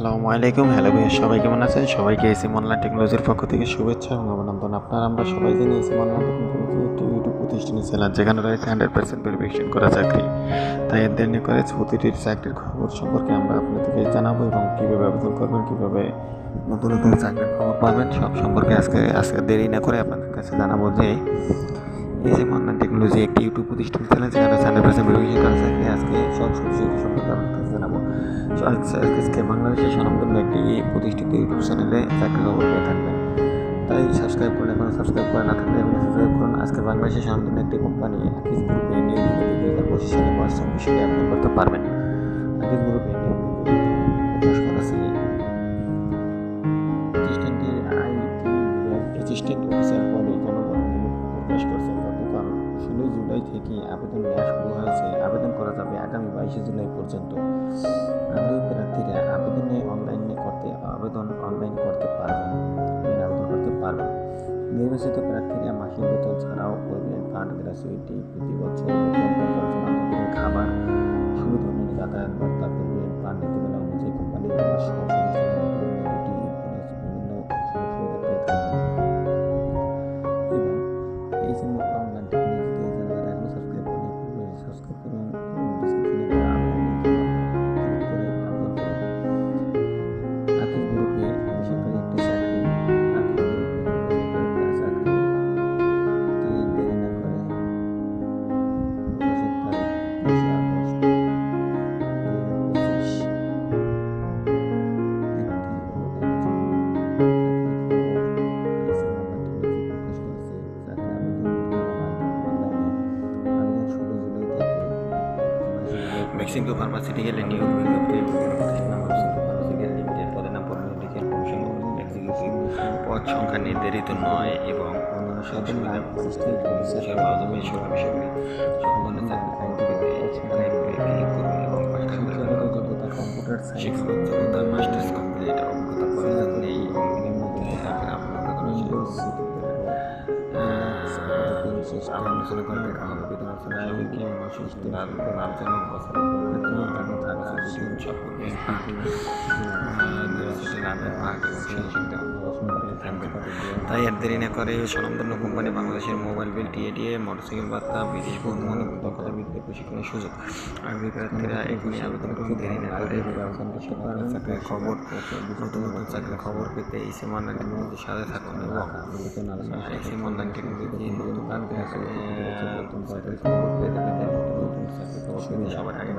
আসসালামু আলাইকুম। হ্যালো ভাইয়া সবাই কেমন আছেন? সবাইকে এসএম অনলাইন টেকনোলজির পক্ষ থেকে শুভেচ্ছা এবং অভিনন্দন। আপনার, আমরা সবাই জানি এসএম অনলাইন টেকনোলজি একটি ইউটিউব প্রতিষ্ঠানে চ্যানেল যেখানে রয়েছে হান্ড্রেড পার্সেন্ট ভেরিফিকেশন করা চাকরি। তাই এর দেরি করে প্রতিটি চাকরির খবর সম্পর্কে আমরা আপনাদেরকে জানাব এবং কীভাবে আবেদন করবেন, কীভাবে নতুন নতুন চাকরির খবর পাবেন, সব সম্পর্কে আজকে আজকে দেরি না করে আপনাদের কাছে জানাব যে এসএম অনলাইন টেকনোলজি একটি ইউটিউব প্রতিষ্ঠান চ্যানেল, যেখানে হান্ড্রেড পার্সেন্ট ভেরিফিকেশন করা চাকরি আজকে সব সবজি সম্পর্কে আপনাদের জানাব। আজকে বাংলাদেশের স্বনামধন্য একটি প্রতিষ্ঠিত ইউটিউব চ্যানেলে চাকরি খবর পেয়ে থাকবেন। তাই সাবস্ক্রাইব করলে এখন সাবস্ক্রাইব করে না থাকলে এখন সাবস্ক্রাইব করুন। আজকে বাংলাদেশের স্বনামধন্য একটি কোম্পানি আকিজ গ্রুপে নিয়োগ দুই হাজার পঁচিশ সালে মার্চ চব্বিশে আবেদন করতে পারবেন। আকিজ গ্রুপে প্রতিষ্ঠানটির আইটি অ্যাসিস্ট্যান্ট অফিসার পদে জনগণ নিয়োগ করছে। ষোলোই জুলাই থেকে আবেদন নেওয়া শুরু হয়েছে। আবেদন করা যাবে আগামী বাইশে জুলাই পর্যন্ত। আগ্রহী প্রার্থীরা আবেদনে অনলাইনে করতে, আবেদন অনলাইন করতে পারবেন। আবেদন করতে পারবেন। নির্বাচিত প্রার্থীরা মাসিক বেতন ছাড়াও করবেন ফান্ড গ্রাচুইটি প্রতি বছর খাবার মেক্সিকো ফার্মাসিউটিক্যালে নিয়োগ বিজ্ঞপ্তি ফার্মাসিউটিক্যাল লিমিটেড পদের নাম পরিণত লিখে কমিশন এক্সিকিউটিভ পদ সংখ্যা নির্ধারিত নয় এবং অন্যান্য বিশেষ পাওয়া যাবে সব বিষয়ে ধরনের চাকরি এবং শিক্ষক লাভজনক বছর তাই আর দেরি না করে স্বনামধন্য কোম্পানি বাংলাদেশের মোবাইল বিল, টিএডিএ, মোটরসাইকেল ভাতা বিদেশ ভ্রমণ দক্ষতা বৃদ্ধির প্রশিক্ষণের সুযোগ। দেরি করে চাকরির খবর, নতুন নতুন চাকরির খবর পেতে এই সমান টেকনোলজির সাথে থাকুন এবং এই সমান টেকনোলজি নতুন চাকরির খবর পেতে পেতে, নতুন চাকরির খবর পেতে সবার আগে